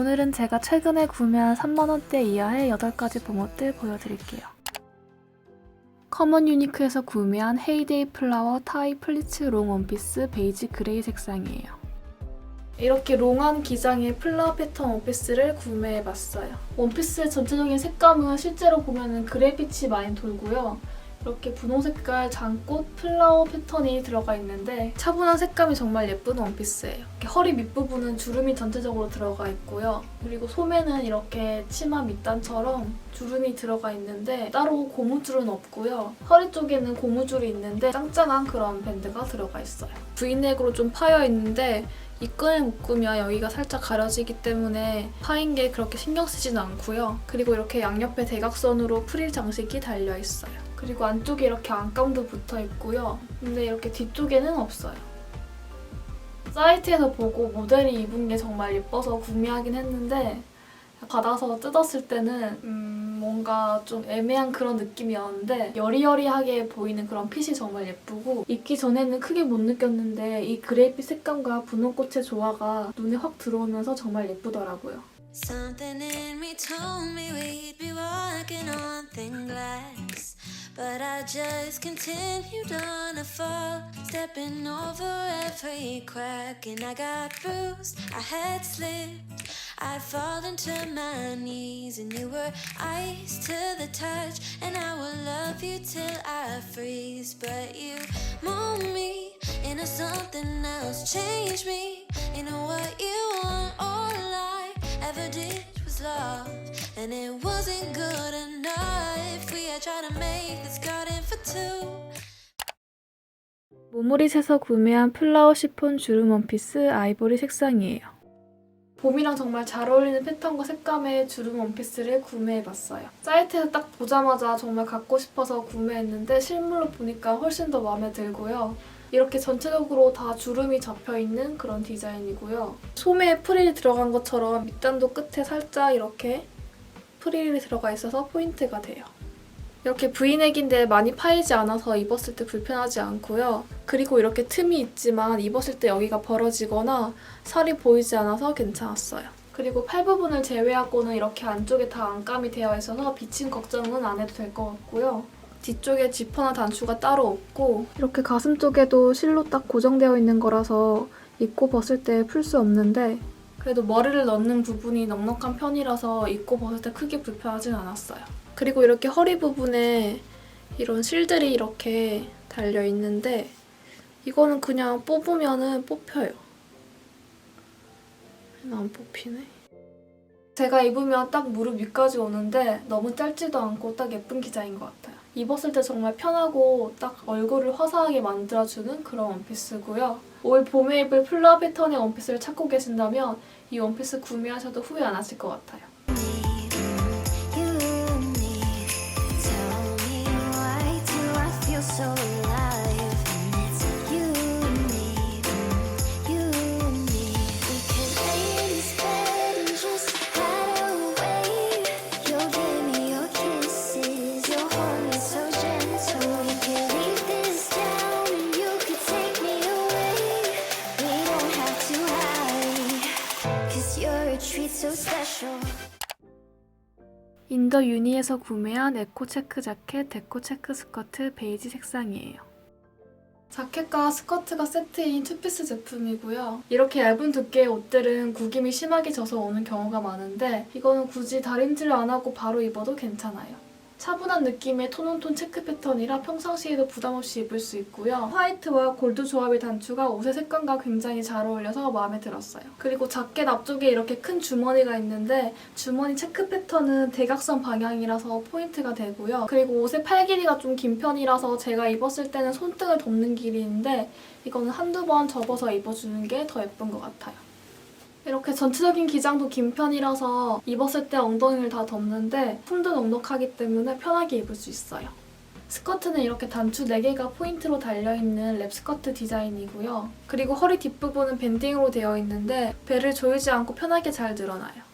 오늘은 제가 최근에 구매한 3만원대 이하의 8가지 봄옷들 보여드릴게요. 커먼 유니크에서 구매한 헤이데이 플라워 타이 플리츠 롱 원피스 베이지 그레이 색상이에요. 이렇게 롱한 기장의 플라워 패턴 원피스를 구매해봤어요. 원피스의 전체적인 색감은 실제로 보면 그래빛이 많이 돌고요. 이렇게 분홍 색깔 장꽃 플라워 패턴이 들어가 있는데 차분한 색감이 정말 예쁜 원피스예요. 허리 밑부분은 주름이 전체적으로 들어가 있고요. 그리고 소매는 이렇게 치마 밑단처럼 주름이 들어가 있는데 따로 고무줄은 없고요. 허리 쪽에는 고무줄이 있는데 짱짱한 그런 밴드가 들어가 있어요. V넥으로 좀 파여 있는데 이 끈을 묶으면 여기가 살짝 가려지기 때문에 파인 게 그렇게 신경 쓰진 않고요. 그리고 이렇게 양옆에 대각선으로 프릴 장식이 달려 있어요. 그리고 안쪽에 이렇게 안감도 붙어 있고요. 근데 이렇게 뒤쪽에는 없어요. 사이트에서 보고 모델이 입은 게 정말 예뻐서 구매하긴 했는데 받아서 뜯었을 때는 음, 뭔가 좀 애매한 그런 느낌이었는데 여리여리하게 보이는 그런 핏이 정말 예쁘고 입기 전에는 크게 못 느꼈는데 이 그레이빛 색감과 분홍꽃의 조화가 눈에 확 들어오면서 정말 예쁘더라고요. Something in me told me we'd be walking on thin glass. But I just continued on a fall, stepping over every crack, and I got bruised. I had slipped, I'd fallen to my knees, and you were ice to the touch, and I will love you till I freeze. But you moved me into something else, changed me into what you want. All I ever did was love, and it wasn't good enough. 모모릿에서 구매한 플라워 시폰 주름 원피스 아이보리 색상이에요. 봄이랑 정말 잘 어울리는 패턴과 색감의 주름 원피스를 구매해봤어요. 사이트에서 딱 보자마자 정말 갖고 싶어서 구매했는데 실물로 보니까 훨씬 더 마음에 들고요. 이렇게 전체적으로 다 주름이 잡혀있는 그런 디자인이고요. 소매에 프릴이 들어간 것처럼 밑단도 끝에 살짝 이렇게 프릴이 들어가 있어서 포인트가 돼요. 이렇게 V넥인데 많이 파이지 않아서 입었을 때 불편하지 않고요. 그리고 이렇게 틈이 있지만 입었을 때 여기가 벌어지거나 살이 보이지 않아서 괜찮았어요. 그리고 팔 부분을 제외하고는 이렇게 안쪽에 다 안감이 되어 있어서 비침 걱정은 안 해도 될 것 같고요. 뒤쪽에 지퍼나 단추가 따로 없고 이렇게 가슴 쪽에도 실로 딱 고정되어 있는 거라서 입고 벗을 때 풀 수 없는데 그래도 머리를 넣는 부분이 넉넉한 편이라서 입고 벗을 때 크게 불편하진 않았어요. 그리고 이렇게 허리 부분에 이런 실들이 이렇게 달려 있는데 이거는 그냥 뽑으면은 뽑혀요. 안 뽑히네. 제가 입으면 딱 무릎 위까지 오는데 너무 짧지도 않고 딱 예쁜 기장인 것 같아요. 입었을 때 정말 편하고 딱 얼굴을 화사하게 만들어주는 그런 원피스고요. 올 봄에 입을 플라 패턴의 원피스를 찾고 계신다면 이 원피스 구매하셔도 후회 안 하실 것 같아요. So 인더 유니에서 구매한 에코 체크 자켓, 데코 체크 스커트 베이지 색상이에요. 자켓과 스커트가 세트인 투피스 제품이고요. 이렇게 얇은 두께의 옷들은 구김이 심하게 져서 오는 경우가 많은데 이거는 굳이 다림질 안 하고 바로 입어도 괜찮아요. 차분한 느낌의 톤온톤 체크 패턴이라 평상시에도 부담 없이 입을 수 있고요. 화이트와 골드 조합의 단추가 옷의 색감과 굉장히 잘 어울려서 마음에 들었어요. 그리고 자켓 앞쪽에 이렇게 큰 주머니가 있는데 주머니 체크 패턴은 대각선 방향이라서 포인트가 되고요. 그리고 옷의 팔 길이가 좀 긴 편이라서 제가 입었을 때는 손등을 덮는 길이인데 이거는 한두 번 접어서 입어주는 게 더 예쁜 것 같아요. 이렇게 전체적인 기장도 긴 편이라서 입었을 때 엉덩이를 다 덮는데 품도 넉넉하기 때문에 편하게 입을 수 있어요. 스커트는 이렇게 단추 4개가 포인트로 달려있는 랩 스커트 디자인이고요. 그리고 허리 뒷부분은 밴딩으로 되어 있는데 배를 조이지 않고 편하게 잘 늘어나요.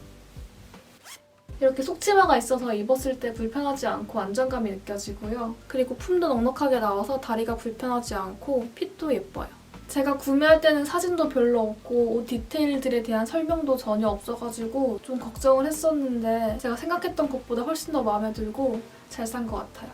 이렇게 속치마가 있어서 입었을 때 불편하지 않고 안정감이 느껴지고요. 그리고 품도 넉넉하게 나와서 다리가 불편하지 않고 핏도 예뻐요. 제가 구매할 때는 사진도 별로 없고 옷 디테일들에 대한 설명도 전혀 없어가지고 좀 걱정을 했었는데 제가 생각했던 것보다 훨씬 더 마음에 들고 잘 산 것 같아요.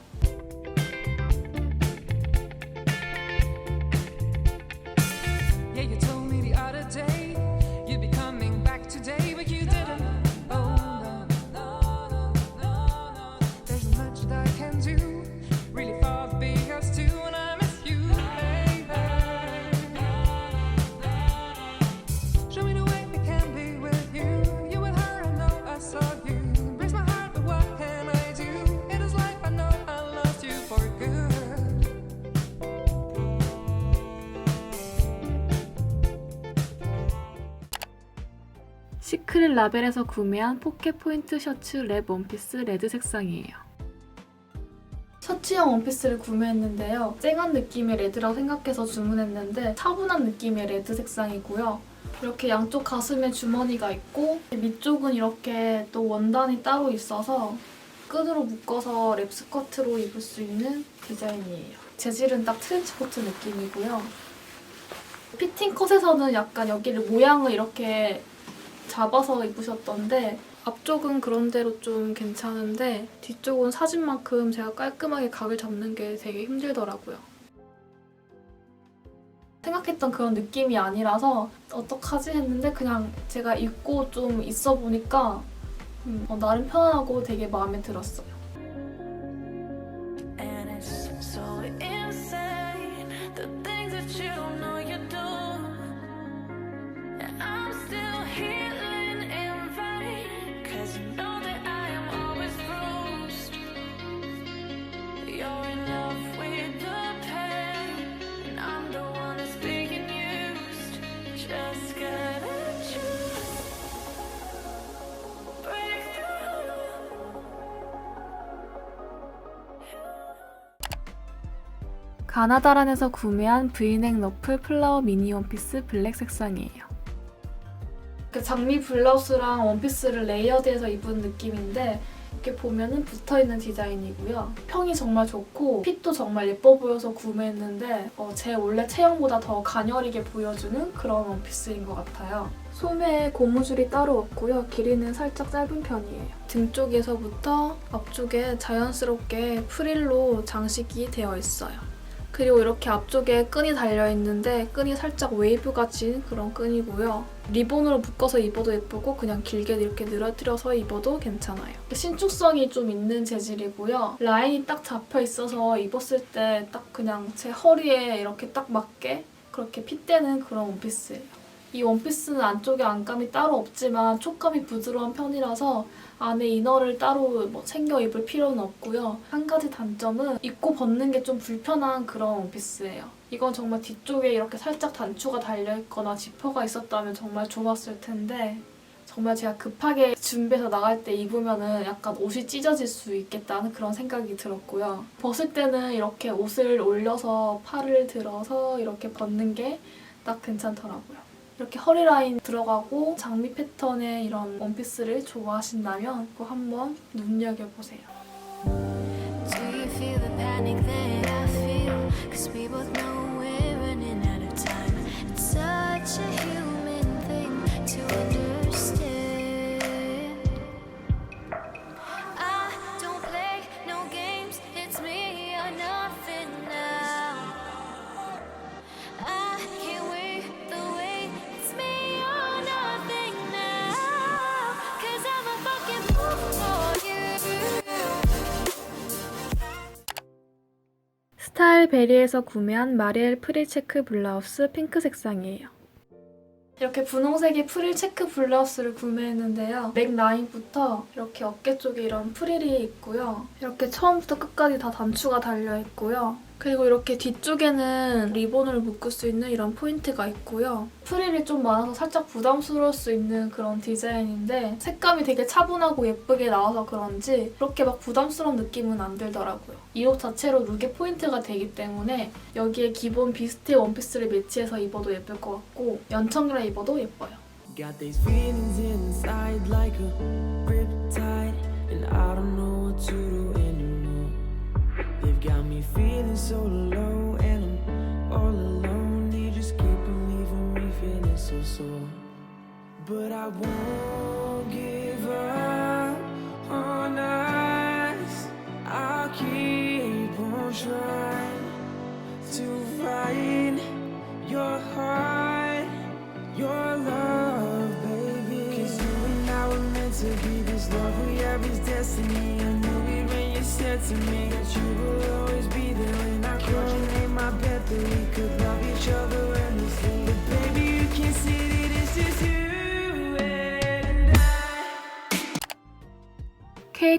시크릿 라벨에서 구매한 포켓 포인트 셔츠 랩 원피스 레드 색상이에요. 셔츠형 원피스를 구매했는데요. 쨍한 느낌의 레드라고 생각해서 주문했는데 차분한 느낌의 레드 색상이고요. 이렇게 양쪽 가슴에 주머니가 있고 밑쪽은 이렇게 또 원단이 따로 있어서 끈으로 묶어서 랩 스커트로 입을 수 있는 디자인이에요. 재질은 딱 트렌치 코트 느낌이고요. 피팅 컷에서는 약간 여기를 모양을 이렇게 잡아서 입으셨던데 앞쪽은 그런대로 좀 괜찮은데 뒤쪽은 사진만큼 제가 깔끔하게 각을 잡는 게 되게 힘들더라고요. 생각했던 그런 느낌이 아니라서 어떡하지 했는데 그냥 제가 입고 좀 있어 보니까 음, 어, 나름 편안하고 되게 마음에 들었어요. 가나다란에서 구매한 브이넥 너플 플라워 미니 원피스 블랙 색상이에요. 그 장미 블라우스랑 원피스를 레이어드해서 입은 느낌인데 이렇게 보면은 붙어있는 디자인이고요. 평이 정말 좋고 핏도 정말 예뻐 보여서 구매했는데 어, 제 원래 체형보다 더 가녀리게 보여주는 그런 원피스인 것 같아요. 소매에 고무줄이 따로 없고요. 길이는 살짝 짧은 편이에요. 등 쪽에서부터 앞쪽에 자연스럽게 프릴로 장식이 되어 있어요. 그리고 이렇게 앞쪽에 끈이 달려있는데 끈이 살짝 웨이브같이 그런 끈이고요. 리본으로 묶어서 입어도 예쁘고 그냥 길게 이렇게 늘어뜨려서 입어도 괜찮아요. 신축성이 좀 있는 재질이고요. 라인이 딱 잡혀 있어서 입었을 때 딱 그냥 제 허리에 이렇게 딱 맞게 그렇게 핏대는 그런 원피스예요. 이 원피스는 안쪽에 안감이 따로 없지만 촉감이 부드러운 편이라서 안에 이너를 따로 뭐 챙겨 입을 필요는 없고요. 한 가지 단점은 입고 벗는 게 좀 불편한 그런 원피스예요. 이건 정말 뒤쪽에 이렇게 살짝 단추가 달려있거나 지퍼가 있었다면 정말 좋았을 텐데 정말 제가 급하게 준비해서 나갈 때 입으면은 약간 옷이 찢어질 수 있겠다는 그런 생각이 들었고요. 벗을 때는 이렇게 옷을 올려서 팔을 들어서 이렇게 벗는 게 딱 괜찮더라고요. 이렇게 허리 라인 들어가고 장미 패턴의 이런 원피스를 좋아하신다면 꼭 한번 눈여겨보세요. Do such a human thing to understand. 베리에서 구매한 마리엘 프릴 체크 블라우스 핑크 색상이에요. 이렇게 분홍색의 프릴 체크 블라우스를 구매했는데요. 넥 라인부터 이렇게 어깨 쪽에 이런 프릴이 있고요. 이렇게 처음부터 끝까지 다 단추가 달려 있고요. 그리고 이렇게 뒤쪽에는 리본을 묶을 수 있는 이런 포인트가 있고요. 프릴이 좀 많아서 살짝 부담스러울 수 있는 그런 디자인인데 색감이 되게 차분하고 예쁘게 나와서 그런지 그렇게 막 부담스러운 느낌은 안 들더라고요. 이 옷 자체로 룩의 포인트가 되기 때문에 여기에 기본 비스트 원피스를 매치해서 입어도 예쁠 것 같고 연청이랑 입어도 예뻐요. Got these feelings inside like a riptide, and I don't know what to do got me feeling so low and I'm all alone. You just keep on leaving me feeling so sore. But I won't give up on us. I'll keep on trying to find your heart, your love, baby. Cause you and I were meant to be this love we have is destiny. I knew it when you said to me that you were.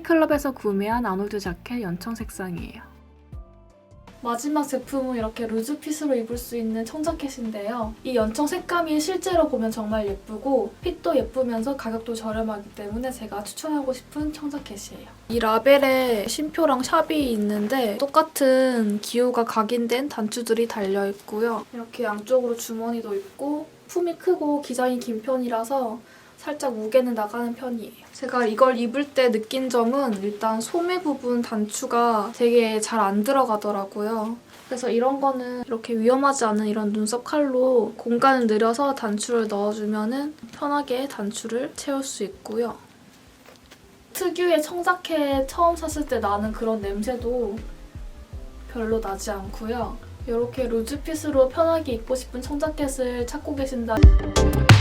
K클럽에서 구매한 아놀드 자켓 연청 색상이에요. 마지막 제품은 이렇게 루즈핏으로 입을 수 있는 청자켓인데요. 이 연청 색감이 실제로 보면 정말 예쁘고 핏도 예쁘면서 가격도 저렴하기 때문에 제가 추천하고 싶은 청자켓이에요. 이 라벨에 심표랑 샵이 있는데 똑같은 기호가 각인된 단추들이 달려있고요. 이렇게 양쪽으로 주머니도 있고 품이 크고 기장이 긴 편이라서 살짝 무게는 나가는 편이에요. 제가 이걸 입을 때 느낀 점은 일단 소매 부분 단추가 되게 잘 안 들어가더라고요. 그래서 이런 거는 이렇게 위험하지 않은 이런 눈썹 칼로 공간을 늘려서 단추를 넣어주면 편하게 단추를 채울 수 있고요. 특유의 청자켓 처음 샀을 때 나는 그런 냄새도 별로 나지 않고요. 이렇게 루즈핏으로 편하게 입고 싶은 청자켓을 찾고 계신다면